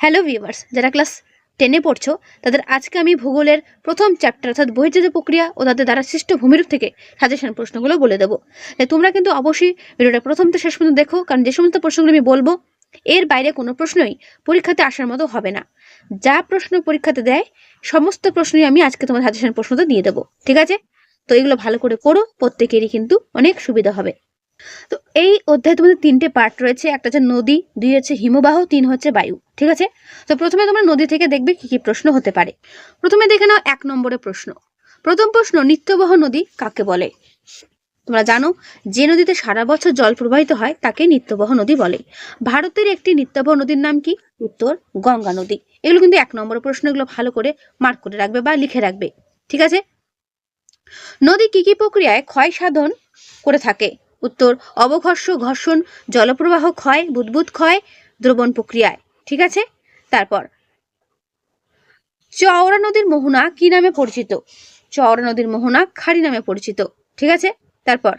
Hello viewers যারা class টেনে পড়ছো, তাদের আজকে আমি ভূগোলের প্রথম চ্যাপ্টার অর্থাৎ বহির্জাত প্রক্রিয়া ও তাদের দ্বারা সৃষ্ট ভূমিরূপ থেকে সাজেশন প্রশ্নগুলো বলে দেবো। তোমরা কিন্তু অবশ্যই ভিডিওটা প্রথম থেকে শেষ পর্যন্ত দেখো, কারণ যে সমস্ত প্রশ্নগুলো আমি বলব, এর বাইরে কোনো প্রশ্নই পরীক্ষাতে আসার মতো হবে না। যা প্রশ্ন পরীক্ষাতে দেয়, সমস্ত প্রশ্নই আমি আজকে তোমার সাজেশন প্রশ্নটা দিয়ে দেবো। ঠিক আছে? তো এগুলো ভালো করে পড়ো, প্রত্যেকেরই কিন্তু অনেক সুবিধা হবে। তো এই অধ্যায়ে তোমাদের তিনটে পার্ট রয়েছে। একটা হচ্ছে নদী, দুই হচ্ছে হিমবাহ, তিন হচ্ছে বায়ু, ঠিক আছে? তো প্রথমে তোমরা নদী থেকে দেখবে কি কি প্রশ্ন হতে পারে। প্রথমে দেখে নাও এক নম্বরের প্রশ্ন। প্রথম প্রশ্ন, নিত্যবহ নদী কাকে বলে? তোমরা জানো, যে নদীতে সারা বছর জল প্রবাহিত হয়, তাকে নিত্যবহ নদী বলে। ভারতের একটি নিত্যবহ নদীর নাম কি? উত্তর, গঙ্গা নদী। এগুলো কিন্তু এক নম্বরের প্রশ্ন, এগুলো ভালো করে মার্ক করে রাখবে বা লিখে রাখবে, ঠিক আছে? নদী কি কি প্রক্রিয়ায় ক্ষয় সাধন করে থাকে? উত্তর, অবঘর্ষ ঘর্ষণ, জলপ্রবাহ ক্ষয়, বুদবুদ ক্ষয়, দ্রবণ প্রক্রিয়ায়। ঠিক আছে? তারপর, চওড়া নদীর মোহনা কি নামে পরিচিত? চওড়া নদীর মোহনা খাড়ি নামে পরিচিত। ঠিক আছে? তারপর,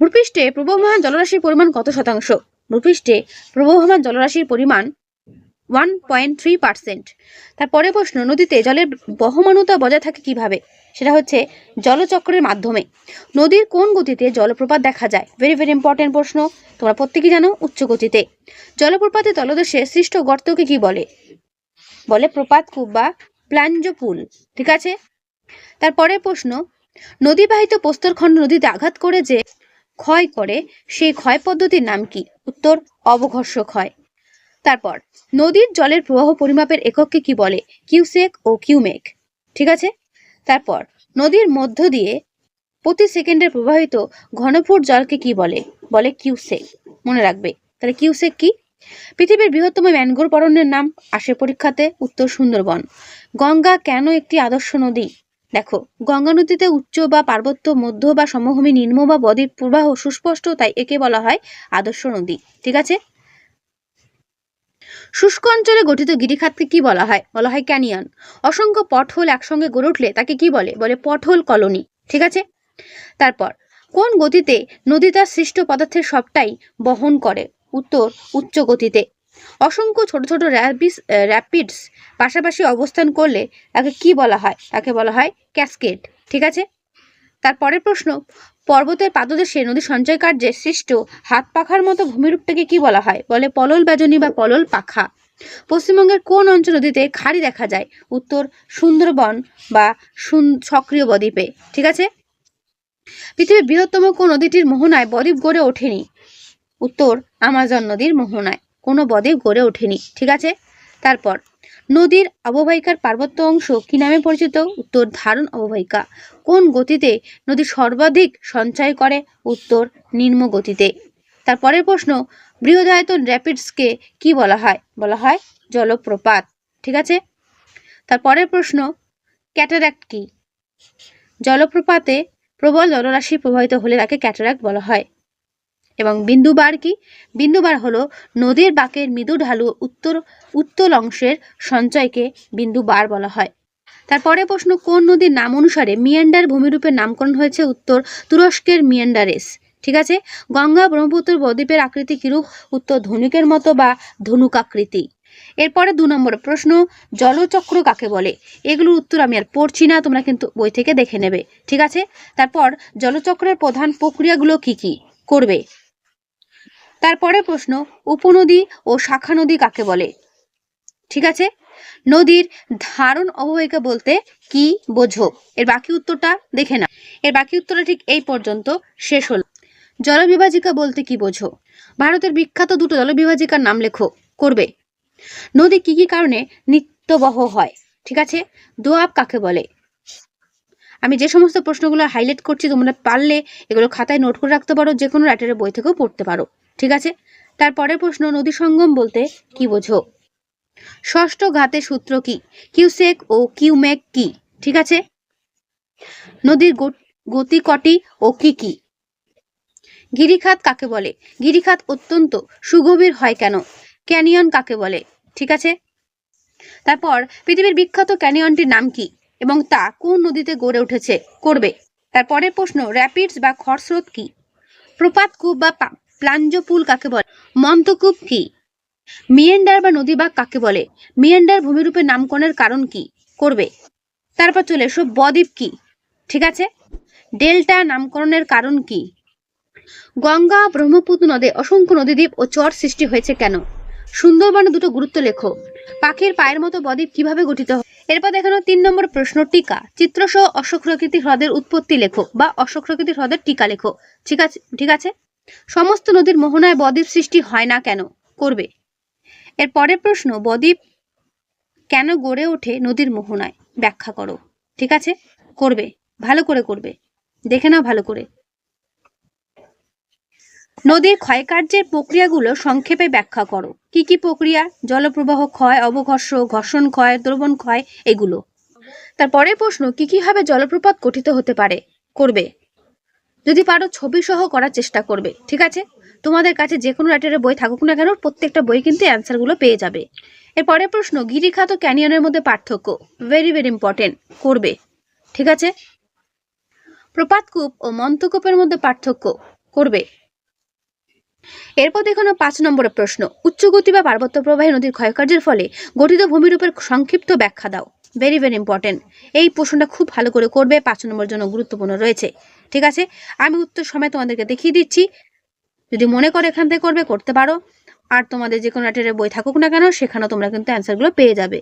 ভূপৃষ্ঠে প্রবহমান জলরাশির পরিমাণ কত শতাংশ? ভূপৃষ্ঠে প্রবহমান জলরাশির পরিমাণ ওয়ান পয়েন্ট থ্রি পার্সেন্ট তারপরে প্রশ্ন, নদীতে জলের বহমানতা বজায় থাকে কীভাবে? সেটা হচ্ছে জলচক্রের মাধ্যমে। নদীর কোন গতিতে জলপ্রপাত দেখা যায়? ভেরি ভেরি ইম্পর্টেন্ট প্রশ্ন। তোমরা প্রত্যেকেই জানো উচ্চ গতিতে। জলপ্রপাতের তলদেশে সৃষ্ট গর্তকে কি বলে? বলে প্রপাত কূপ বা প্লাঞ্জ পুল। ঠিক আছে? তারপরে প্রশ্ন, নদীবাহিত প্রস্তরখণ্ড নদীতে আঘাত করে যে ক্ষয় করে, সেই ক্ষয় পদ্ধতির নাম কি? উত্তর অবঘর্ষ ক্ষয়। তারপর, নদীর জলের প্রবাহ পরিমাপের একককে কি বলে? কিউসেক ও কিউমেক। ঠিক আছে? তারপর নদীর মধ্য দিয়ে প্রতি সেকেন্ডে প্রবাহিত ঘনফুট জলকে কি বলে? বলে কিউসেক। মনে রাখবে। তাহলে কিউসেক কি? পৃথিবীর বৃহত্তম ম্যানগ্রোভ অরণ্যের নাম আসে পরীক্ষাতে উত্তর সুন্দরবন। গঙ্গা কেন একটি আদর্শ নদী? দেখো, গঙ্গা নদীতে উচ্চ বা পার্বত্য, মধ্য বা সমভূমি নিম্ন বা বদ্বীপ প্রবাহ সুস্পষ্ট, তাই একে বলা হয় আদর্শ নদী। ঠিক আছে? শুষ্ক অঞ্চলে গঠিত গিরিখাতকে কি বলা হয়? বলা হয় ক্যানিয়ন। অসংখ্য পটহোল একসঙ্গে গড়ে উঠলে তাকে কি বলে? বলে পটহোল কলোনি। ঠিক আছে? তারপর, কোন গতিতে নদী তার সৃষ্ট পদার্থের সবটাই বহন করে? উত্তর, উচ্চ গতিতে। অসংখ্য ছোট ছোট র্যাপিস র্যাপিডস পাশাপাশি অবস্থান করলে তাকে কি বলা হয়? তাকে বলা হয় ক্যাসকেড। ঠিক আছে? তারপরের প্রশ্ন পর্বতের পাদদেশে নদী সঞ্চয় কার্যে সৃষ্ট হাত পাখার মতো ভূমিরূপটাকে কি বলা হয়? বলে পলল বেজনী বা পলল পাখা। পশ্চিমবঙ্গের কোন অঞ্চল নদীতে খাড়ি দেখা যায়? উত্তর সুন্দরবন বা সক্রিয় বদ্বীপে। ঠিক আছে? পৃথিবীর বৃহত্তম কোন নদীটির মোহনায় বদ্বীপ গড়ে ওঠেনি? উত্তর আমাজন নদীর মোহনায়। কোনো বদ্বীপ গড়ে ওঠেনি। ঠিক আছে? তারপর নদীর অববাহিকার পার্বত্য অংশ কি নামে পরিচিত? উত্তর, ধারণ অববাহিকা কোন গতিতে নদী সর্বাধিক সঞ্চয় করে? উত্তর, নিম্ন গতিতে। তারপরের প্রশ্ন, বৃহদায়তন র্যাপিডসকে কি বলা হয়? বলা হয় জলপ্রপাত। ঠিক আছে? তারপরের প্রশ্ন, ক্যাটারাক্ট কি? জলপ্রপাতে প্রবল জলরাশি প্রবাহিত হলে তাকে ক্যাটারাক্ট বলা হয়। এবং বিন্দুবার কি? বিন্দুবার হলো নদীর বাঁকের মৃদু ঢালু উত্তর, উত্তল অংশের সঞ্চয়কে বিন্দুবার বলা হয়। তারপরে প্রশ্ন, কোন নদীর নাম অনুসারে মিয়ান্ডার ভূমিরূপে নামকরণ হয়েছে উত্তর তুরস্কের মিয়ান্ডারেস? ঠিক আছে? গঙ্গা, ব্রহ্মপুত্র, বদ্বীপের আকৃতি কিরূপ উত্তর ধনুকের মতো বা ধনুক আকৃতি। এরপরে দু নম্বর প্রশ্ন, জলচক্র কাকে বলে? এগুলোর উত্তর আমি আর পড়ছি না, তোমরা কিন্তু বই থেকে দেখে নেবে। ঠিক আছে? তারপর জলচক্রের প্রধান প্রক্রিয়াগুলো কি কি? করবে। তারপরে প্রশ্ন, উপনদী ও শাখা নদী কাকে বলে? ঠিক আছে? নদীর ধারণ অববাহিকা বলতে কি বোঝো? এর বাকি উত্তরটা দেখে না এর বাকি উত্তরটা ঠিক এই পর্যন্ত শেষ হলো। জলবিভাজিকা বলতে কি বোঝো? ভারতের বিখ্যাত দুটো জলবিভাজিকার নাম লেখো। করবে। নদী কি কি কারণে নিত্যবহ হয়? ঠিক আছে? দোয়াব কাকে বলে? আমি যে সমস্ত প্রশ্নগুলো হাইলাইট করছি, তোমরা পারলে এগুলো খাতায় নোট করে রাখতে পারো যে কোনো রাইটারের বই থেকেও পড়তে পারো। ঠিক আছে? তারপরের প্রশ্ন, নদী সঙ্গম বলতে কি বোঝো? ষষ্ঠ ঘাতের সূত্র কি? কিউসেক ও কিউমেক কি? ঠিক আছে? নদীর গতি কটি ও কি কি? গিরিখাত কাকে বলে? গিরিখাত অত্যন্ত সুগভীর হয় কেন? ক্যানিয়ন কাকে বলে? ঠিক আছে? তারপর, পৃথিবীর বিখ্যাত ক্যানিয়নটির নাম কি? এবং তা কোন নদীতে গড়ে উঠেছে? করবে। তারপরের প্রশ্ন, র্যাপিডস বা খরস্রোত কি? প্রপাত কূপ বা প্লাঞ্জ পুল কাকে বলে? মন্তকূপ কি? মিয়েন্ডার বা নদী বাগ কাকে বলে? মিয়েন্ডার ভূমিরূপে নামকরণের কারণ কি? করবে। তারপর চলে এসো, বদ্বীপ কি? ঠিক আছে? ডেল্টা নামকরণের কারণ কি? গঙ্গা, ব্রহ্মপুত্র নদে অসংখ্য নদীদ্বীপ ও চর সৃষ্টি হয়েছে কেন? সুন্দরবনে দুটো গুরুত্ব লেখো। পাখির পায়ের মতো বদ্বীপ কীভাবে গঠিত হয়? এরপর দেখানো তিন নম্বর প্রশ্ন, টিকা। চিত্রসহ অশ্বক্রাকৃতি হ্রদের উৎপত্তি লেখো বা অশ্বক্রাকৃতি হ্রদের টিকা লেখো। ঠিক আছে? ঠিক আছে? সমস্ত নদীর মোহনায় বদ্বীপ সৃষ্টি হয় না কেন? করবে। এর পরের প্রশ্ন, বদ্বীপ কেন গড়ে ওঠে নদীর মোহনায়? ব্যাখ্যা করো। ঠিক আছে? করবে। ভালো করে করবে। দেখে নাও ভালো করে। নদীর ক্ষয়কার্যের প্রক্রিয়াগুলো সংক্ষেপে ব্যাখ্যা করো। কি কি প্রক্রিয়া? জলপ্রবাহ ক্ষয়, অবঘর্ষ, ঘর্ষণ ক্ষয়, দ্রবণ ক্ষয়, এগুলো। তারপরের প্রশ্ন, কি কি ভাবে জলপ্রপাত গঠিত হতে পারে? করবে। যদি পারো ছবি সহ করার চেষ্টা করবে, ঠিক আছে? তোমাদের কাছে যে কোনো রাইটারের বই থাকুক না কেন, প্রত্যেকটা বই কিন্তু অ্যান্সারগুলো পেয়ে যাবে। এরপরের প্রশ্ন, গিরিখাত ক্যানিয়নের মধ্যে পার্থক্য ভেরি ভেরি ইম্পর্টেন্ট করবে, ঠিক আছে? প্রপাতকূপ ও মন্তকূপের মধ্যে পার্থক্য, করবে। এরপর দেখানো পাঁচ নম্বরের প্রশ্ন উচ্চগতি বা পার্বত্য প্রবাহী নদীর ক্ষয়কার্যের ফলে গঠিত ভূমিরূপের সংক্ষিপ্ত ব্যাখ্যা দাও ভেরি ভেরি ইম্পর্টেন্ট এই প্রশ্নটা খুব ভালো করে করবে, পাঁচ নম্বর জন্য গুরুত্বপূর্ণ রয়েছে। ঠিক আছে? আমি উত্তর সময় তোমাদেরকে দেখিয়ে দিচ্ছি। যদি মনে করো এখান থেকে করবে, করতে পারো। আর তোমাদের যে কোনো রাইটারের বই থাকুক না কেন, সেখানেও তোমরা কিন্তু অ্যান্সারগুলো পেয়ে যাবে।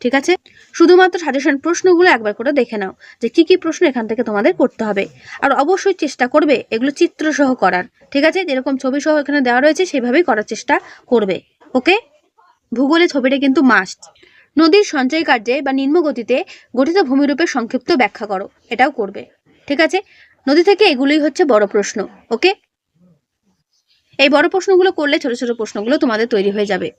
ঠিক আছে? শুধুমাত্র সাজেশন প্রশ্নগুলো একবার করে দেখে নাও যে কি কি প্রশ্ন এখান থেকে তোমাদের করতে হবে। আর অবশ্যই চেষ্টা করবে এগুলো চিত্র সহ করার। ঠিক আছে? যেরকম ছবি সহ এখানে দেওয়া রয়েছে, সেভাবেই করার চেষ্টা করবে। ওকে? ভূগোলে ছবিটা কিন্তু মাস্ট নদীর সঞ্চয় কার্যে বা নিম্নগতিতে গঠিত ভূমিরূপের সংক্ষিপ্ত ব্যাখ্যা করো। এটাও করবে। ঠিক আছে? নদী থেকে এগুলোই হচ্ছে বড় প্রশ্ন ওকে এই বড় প্রশ্নগুলো করলে ছোট ছোট প্রশ্নগুলো তোমাদের তৈরি হয়ে যাবে।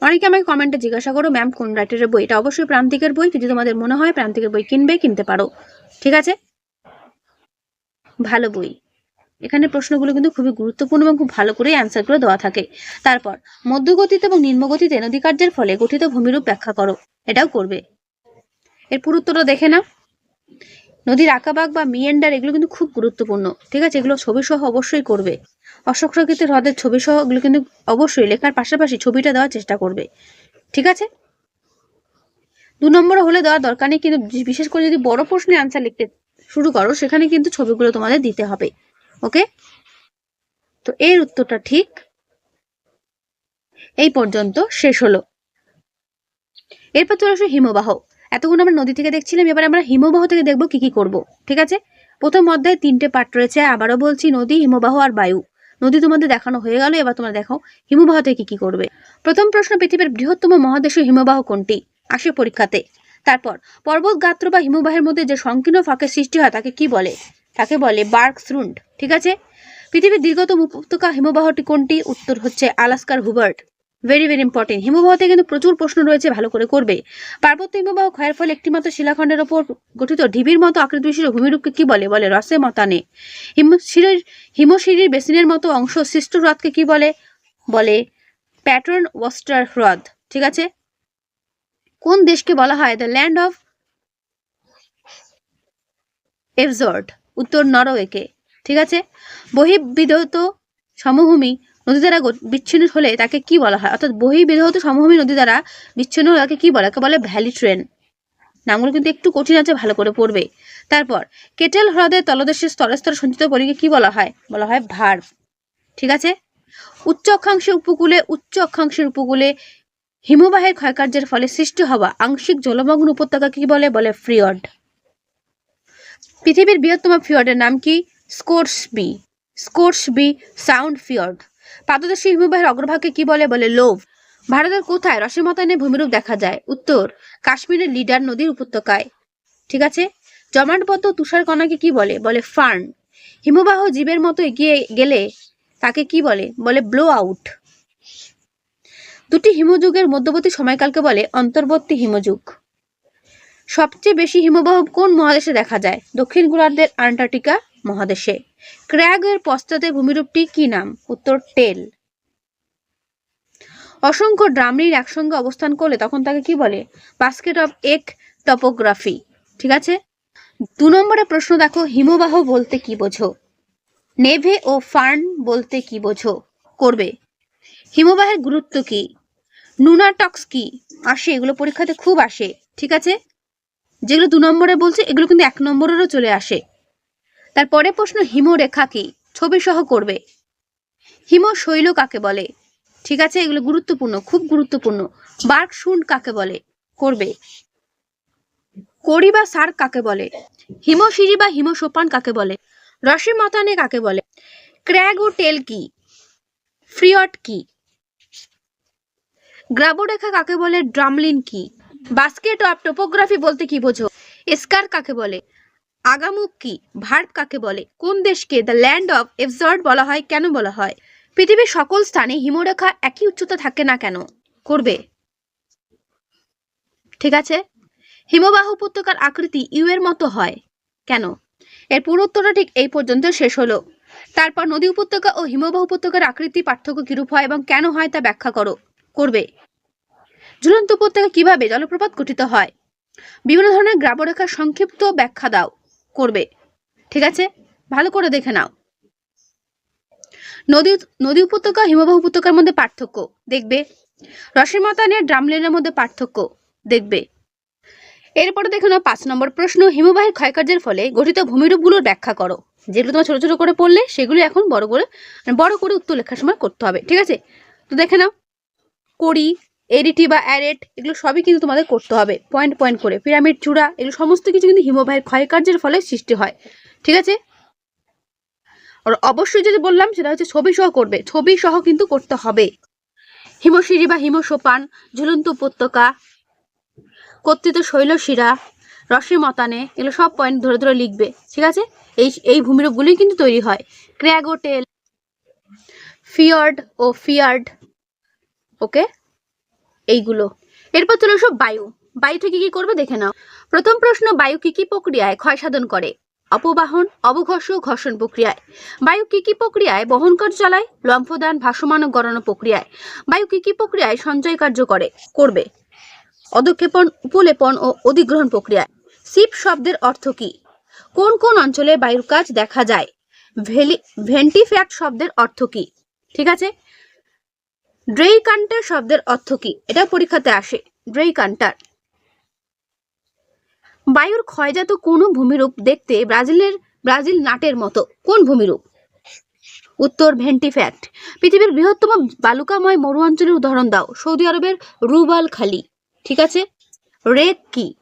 অনেকে আমাকে কমেন্টে জিজ্ঞাসা করো ম্যাম কোন রাইটারের বই? এটা অবশ্যই প্রান্তিকের বই, যদি তোমাদের মনে হয় প্রান্তিকের বই কিনবে, কিনতে পারো। ঠিক আছে? ভালো বই। এখানে প্রশ্নগুলো কিন্তু খুবই গুরুত্বপূর্ণ এবং খুব ভালো করে অ্যান্সারগুলো দেওয়া থাকে। তারপর, মধ্যগতিতে এবং নিম্নগতিতে নদী কার্যের ফলে গঠিত ভূমিরূপ ব্যাখ্যা করো। এটাও করবে। এর পুরুত্বটা দেখে নাও। নদীর আঁকাবাগ বা মিয়েন্ডার এগুলো কিন্তু খুব গুরুত্বপূর্ণ। ঠিক আছে? এগুলো ছবি সহ অবশ্যই করবে। অশ্বক্রাকৃতির হ্রদের ছবি সহ এগুলো কিন্তু অবশ্যই লেখার পাশাপাশি ছবিটা দেওয়ার চেষ্টা করবে। ঠিক আছে? দু নম্বর হলে দেওয়ার দরকার নেই, কিন্তু বিশেষ করে যদি বড় প্রশ্নে আনসার লিখতে শুরু করো, সেখানে কিন্তু ছবিগুলো তোমাদের দিতে হবে। ওকে? তো এর উত্তরটা ঠিক এই পর্যন্ত শেষ হলো। এরপর চলে আসো হিমবাহ। এতক্ষণ আমরা নদী থেকে দেখছিলাম, এবার আমরা হিমবাহ থেকে দেখব কি কি করব, ঠিক আছে? প্রথম অধ্যায়ে তিনটে পার্ট রয়েছে, আবারও বলছি নদী, হিমবাহ আর বায়ু। নদী তোমাদের দেখানো হয়ে গেল, এবার তোমরা দেখো হিমবাহ থেকে কি কি করবে। প্রথম প্রশ্ন, পৃথিবীর বৃহত্তম মহাদেশীয় হিমবাহ কোনটি? আসে পরীক্ষাতে। তারপর, পর্বত, গাত্র বা হিমবাহের মধ্যে যে সংকীর্ণ ফাঁকের সৃষ্টি হয়, তাকে কি বলে? তাকে বলে বার্ক থ্রুন্ড ঠিক আছে? পৃথিবীর দীর্ঘতম উপত্যকা হিমবাহটি কোনটি? উত্তর হচ্ছে আলাস্কার হুবার্ট। ভেরি ভেরি ইম্পর্টেন্ট হিমবাহ থেকে কিন্তু প্রচুর প্রশ্ন রয়েছে, ভালো করে করবে। পার্বত্য হিমবাহ ক্ষয়ের ফলে একটিমাত্র শিলাখণ্ডের ওপর গঠিত ঢিবির মতো আকৃতি বিশিষ্ট ভূমিরূপকে কি বলে? বলে রসে মতানে। হিমশিরের হিমশিরির বেসিনের মতো অংশ সৃষ্ট হ্রদকে কি বলে? বলে প্যাটার্ন ওয়াস্টার হ্রদ। ঠিক আছে? কোন দেশকে বলা হয় দ্য ল্যান্ড অফ এভজর্ড উত্তর নরওয়েকে। ঠিক আছে? বহির্বিধৌত সমভূমি নদী দ্বারা বিচ্ছিন্ন হলে তাকে কি বলা হয়? অর্থাৎ বহির্বিধৌত সমভূমি নদী দ্বারা বিচ্ছিন্ন হলে তাকে কি বলে তাকে বলে ভ্যালি ট্রেন। নামগুলো কিন্তু একটু কঠিন আছে, ভালো করে পড়বে। তারপর, কেটেল হ্রদের তলদেশের স্তরে স্তরে সঞ্চিত পরিকে কি বলা হয়? বলা হয় ভার। ঠিক আছে? উচ্চ অক্ষাংশের উপকূলে, উচ্চ অক্ষাংশের উপকূলে হিমবাহের ক্ষয়কার্যের ফলে সৃষ্টি হওয়া আংশিক জলমগ্ন উপত্যকাকে কি বলে? বলে ফ্রিয়ড। পৃথিবীর বৃহত্তম ফিয়র্ডের নাম কি? স্কোর্সবি স্কোর্সবি সাউন্ড ফিয়র্ড পাদদেশী হিমবাহের অগ্রভাগকে কি বলে বলে লোভ? ভারতের কোথায় রসিমতানে ভূমিরূপ দেখা যায়? উত্তর, কাশ্মীরের লিডার নদীর উপত্যকায়। ঠিক আছে? জমাটবদ্ধ তুষার কণাকে কি বলে? বলে ফার্ন। হিমবাহ জীবের মতো এগিয়ে গেলে তাকে কি বলে? বলে ব্লো আউট দুটি হিমযুগের মধ্যবর্তী সময়কালকে বলে অন্তর্বর্তী হিমযুগ। সবচেয়ে বেশি হিমবাহ কোন মহাদেশে দেখা যায়? দক্ষিণ গোলার্ধের আন্টার্কটিকা মহাদেশে। ক্র্যাগের পশ্চাতে ভূমিরূপটি কি নাম? উত্তর, টেল। অসংখ্য ড্রামরির একসঙ্গে অবস্থান করলে তখন তাকে কি বলে? বাস্কেট অফ এক টপোগ্রাফি। ঠিক আছে? দু নম্বরে প্রশ্ন দেখো, হিমবাহ বলতে কি বোঝো? নেভে ও ফার্ন বলতে কি বোঝো? করবে। হিমবাহের গুরুত্ব কি? নুনাটক্স কি? আসে, এগুলো পরীক্ষাতে খুব আসে। ঠিক আছে? যেগুলো দু নম্বরে বলছে, এগুলো কিন্তু এক নম্বরেরও চলে আসে। তারপরে প্রশ্ন হিমরেখা কি? ছবি সহ করবে। হিম শৈল কাকে বলে? ঠিক আছে, এগুলো গুরুত্বপূর্ণ, খুব গুরুত্বপূর্ণ। বার্ক শুন্ড কাকে বলে? করবে। কড়ি বা সার কাকে বলে? হিমশিরি বা হিমসোপান কাকে বলে? রসি মতানে কাকে বলে? ক্র্যাগ ও টেল কি? ফ্রিয়ট কি? গ্রাবরেখা কাকে বলে? ড্রামলিন কি? বাস্কেট অফ টোপোগ্রাফি বলতে কি বোঝো? এসকার কাকে বলে? আগামুখ কি? ভার্ব কাকে বলে? কোন দেশকে? দ্য ল্যান্ড অফ এফজর্ড বলা হয়, কেন বলা হয়? পৃথিবীর সকল স্থানে হিমরেখা একই উচ্চতা থাকে না কেন? করবে। ঠিক আছে? হিমবাহ উপত্যকার আকৃতি ইউ এর মতো হয়। কেন? এর পুরো উত্তরটা ঠিক এই পর্যন্ত শেষ হলো। তারপর নদী উপত্যকা ও হিমবাহ উপত্যকার আকৃতি পার্থক্য কিরূপ হয় এবং কেন হয় তা ব্যাখ্যা করো। করবে। ঝুলন্ত উপত্যকা কীভাবে জলপ্রপাত গঠিত হয়? বিভিন্ন ধরনের গ্রাবরেখার সংক্ষিপ্ত ব্যাখ্যা দাও। করবে। ঠিক আছে? ভালো করে দেখে নাও। নদী নদী উপত্যকা হিমবাহ উপত্যকার মধ্যে পার্থক্য, দেখবে। রসিমতানের ড্রামলেনের মধ্যে পার্থক্য, দেখবে। এরপরে দেখে নাও পাঁচ নম্বর প্রশ্ন, হিমবাহের ক্ষয়কার্যের ফলে গঠিত ভূমিরূপগুলোর ব্যাখ্যা করো। যেগুলো তোমার ছোট ছোট করে পড়লে সেগুলো এখন বড় করে মানে বড় করে উত্তর লেখার সময় করতে হবে, ঠিক আছে? তো দেখে নাও। করি এরিটি বা অ্যারেট, এগুলো সবই কিন্তু তোমাদের করতে হবে পয়েন্ট পয়েন্ট করে। পিরামিড, চূড়া, এগুলো সমস্ত কিছু কিন্তু হিমবাহের ক্ষয়কার্যের ফলে সৃষ্টি হয়, ঠিক আছে? আর অবশ্যই যেটা বললাম, সেটা হচ্ছে ছবি সহ করবে, ছবি সহ কিন্তু করতে হবে। হিমশিরি বা হিমসোপান, ঝুলন্ত উপত্যকা কর্তৃত শৈলশিরা রসি মতানে এগুলো সব পয়েন্ট ধরে ধরে লিখবে, ঠিক আছে? এই এই ভূমিরূপগুলোই কিন্তু তৈরি হয়। ক্র্যাগোটেল, ফিয়ার্ড ও ফিয়ার্ড ওকে এইগুলো। এরপর চলে সব বায়ু। বায়ু থেকে কি করবে দেখে নাও। প্রথম প্রশ্ন, বায়ু কি কি প্রক্রিয়ায় ক্ষয় সাধন করে? অপবাহন, অবঘর্ষ ঘর্ষণ প্রক্রিয়ায়। বায়ু কি কি প্রক্রিয়ায় বহন কার্য চালায়? লম্ফদান, ভাসমান ও প্রক্রিয়ায়। বায়ু কি কি প্রক্রিয়ায় সঞ্চয় কার্য করে? করবে। অধক্ষেপণ উপলেপন ও অধিগ্রহণ প্রক্রিয়ায়। সিপ শব্দের অর্থ কি? কোন কোন অঞ্চলে বায়ুর কাজ দেখা যায়? ভেলি ভেন্টিফ্যাক্ট শব্দের অর্থ কি? ঠিক আছে? ড্রেইকান্টার শব্দের অর্থ কি? এটা পরীক্ষাতে আসে। ড্রেইকান্টার। বায়ুর ক্ষয়জাত কোন ভূমিরূপ দেখতে ব্রাজিলের ব্রাজিল নাটের মতো। কোন ভূমিরূপ? উত্তর ভেন্টিফ্যাক্ট পৃথিবীর বৃহত্তম বালুকাময় মরু অঞ্চলের উদাহরণ দাও। সৌদি আরবের রুবাল খালি। ঠিক আছে? রেক কি?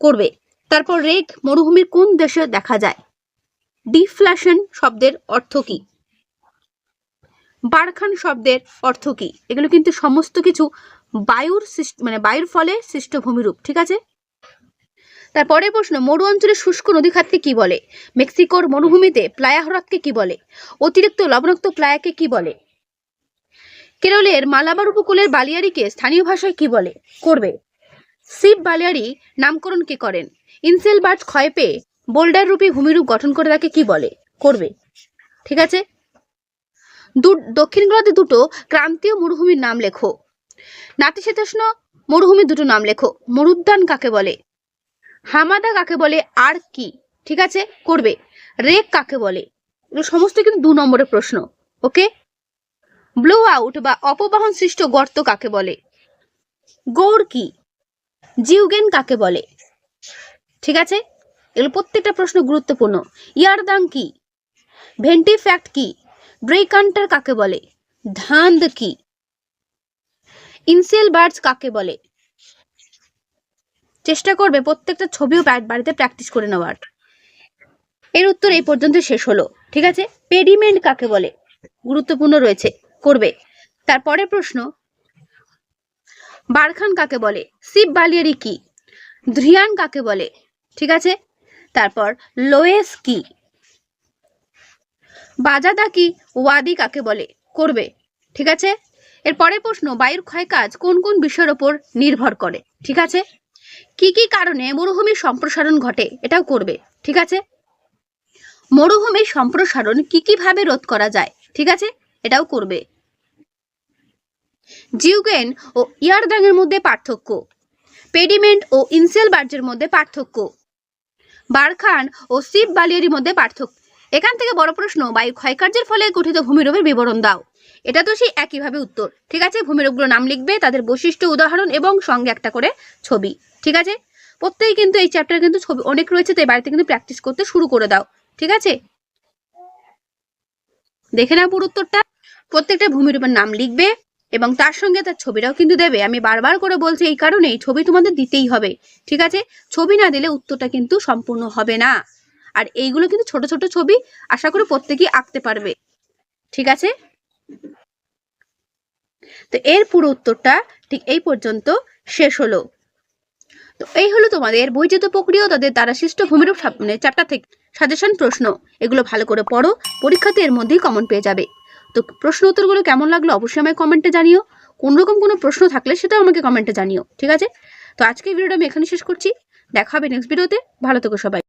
করবে। তারপর রেক মরুভূমির কোন দেশে দেখা যায়? ডিফ্ল্যাশন শব্দের অর্থ কি? বারখান শব্দের অর্থ কি? এগুলো কিন্তু সমস্ত কিছু বায়ুর মানে বায়ুর ফলে সৃষ্ট ভূমিরূপ ঠিক আছে? তারপরে প্রশ্ন, মরু অঞ্চলের শুষ্ক নদী খাতকে কি বলে? মেক্সিকোর মরুভূমিতে প্লায়া হ্রদকে কি বলে? অতিরিক্ত লবণাক্ত প্লায়াকে কি বলে? কেরলের মালাবার উপকূলের বালিয়াড়িকে স্থানীয় ভাষায় কি বলে? করবে। শিব বালিয়াড়ি নামকরণ কে করেন? ইনসেল বার্জ ক্ষয় পেয়ে বোল্ডার রূপী ভূমিরূপ গঠন করে তাকে কি বলে? করবে। ঠিক আছে? দু- দক্ষিণ গোলার্ধে দুটো ক্রান্তীয় মরুভূমির নাম লেখো। নাতিশীতোষ্ণ মরুভূমির দুটো নাম লেখো। মরুদ্যান কাকে বলে? হামাদা কাকে বলে? আর কি? ঠিক আছে? করবে। রেক কাকে বলে? এগুলো সমস্ত কিন্তু দু নম্বরের প্রশ্ন। ওকে? ব্লো আউট বা অপবাহন সৃষ্ট গর্ত কাকে বলে? গৌর কি? জিউগেন কাকে বলে? ঠিক আছে? এগুলো প্রত্যেকটা প্রশ্ন গুরুত্বপূর্ণ। ইয়ারদাং কি? ভেন্টিফ্যাক্ট কি? ড্রেকান্টার কাকে বলে? ধান্দ কি? ইনসেল বার্ডস কাকে বলে? চেষ্টা করবে প্রত্যেকটা ছবিও বাড়িতে প্র্যাকটিস করে নেওয়ার। এর উত্তর এই পর্যন্ত শেষ হলো। ঠিক আছে? পেডিমেন্ট কাকে বলে? গুরুত্বপূর্ণ রয়েছে। করবে। তারপরে প্রশ্ন, বারখান কাকে বলে? শিব বালিয়ারি কি? ধ্রিয়ান কাকে বলে? ঠিক আছে? তারপর, লোয়েস কি? বাজাদা কি ওয়াদি কাকে বলে? করবে। ঠিক আছে? এর পরের প্রশ্ন, বায়ুর ক্ষয়কাজ কোন কোন বিষয়ের ওপর নির্ভর করে? ঠিক আছে? কি কি কারণে মরুভূমির সম্প্রসারণ ঘটে? এটাও করবে। ঠিক আছে? মরুভূমির সম্প্রসারণ কি কি ভাবে রোধ করা যায়? ঠিক আছে? এটাও করবে। জিউগেন ও ইয়ারদাং এর মধ্যে পার্থক্য। পেডিমেন্ট ও ইনসেল বার্জের মধ্যে পার্থক্য। বারখান ও শিব বালিয়ারির মধ্যে পার্থক্য। এখান থেকে বড় প্রশ্ন, বায়ু ক্ষয়কার্যের ফলে গঠিত ভূমিরূপের বিবরণ দাও। এটা তো সেই একইভাবে উত্তর। ঠিক আছে ভূমিরূপগুলোর নাম লিখবে, তাদের বৈশিষ্ট্য, উদাহরণ এবং সঙ্গে একটা করে ছবি। ঠিক আছে? প্রত্যেকে কিন্তু এই চ্যাপ্টার কিন্তু ছবি অনেক রয়েছে, তাই বাড়িতে কিন্তু প্র্যাকটিস করতে শুরু করে দাও। ঠিক আছে? দেখে নাও পুরো উত্তরটা। প্রত্যেকটা ভূমিরূপের নাম লিখবে এবং তার সঙ্গে তার ছবিটাও কিন্তু দেবে। আমি বারবার করে বলছি এই কারণেই, ছবি তোমাদের দিতেই হবে। ঠিক আছে? ছবি না দিলে উত্তরটা কিন্তু সম্পূর্ণ হবে না। আর এইগুলো কিন্তু ছোট ছোট ছবি আশা করি প্রত্যেকেই আঁকতে পারবে। ঠিক আছে? তো এর পুরো উত্তরটা ঠিক এই পর্যন্ত শেষ হলো। তো এই হলো তোমাদের বৈচিত্র প্রক্রিয়া তাদের দ্বারা সৃষ্ট ভূমিরূপ মানে চ্যাপ্টার থেকে সাজেশন প্রশ্ন। এগুলো ভালো করে পড়ো, পরীক্ষাতে এর মধ্যেই কমন পেয়ে যাবে। তো প্রশ্ন উত্তরগুলো কেমন লাগল অবশ্যই আমায় কমেন্টে জানিও। কোন রকম কোনো প্রশ্ন থাকলে সেটাও আমাকে কমেন্টে জানিও। ঠিক আছে? তো আজকে ভিডিওটা আমি এখানে শেষ করছি। দেখা হবে নেক্সট ভিডিওতে ভালো থেকো সবাই।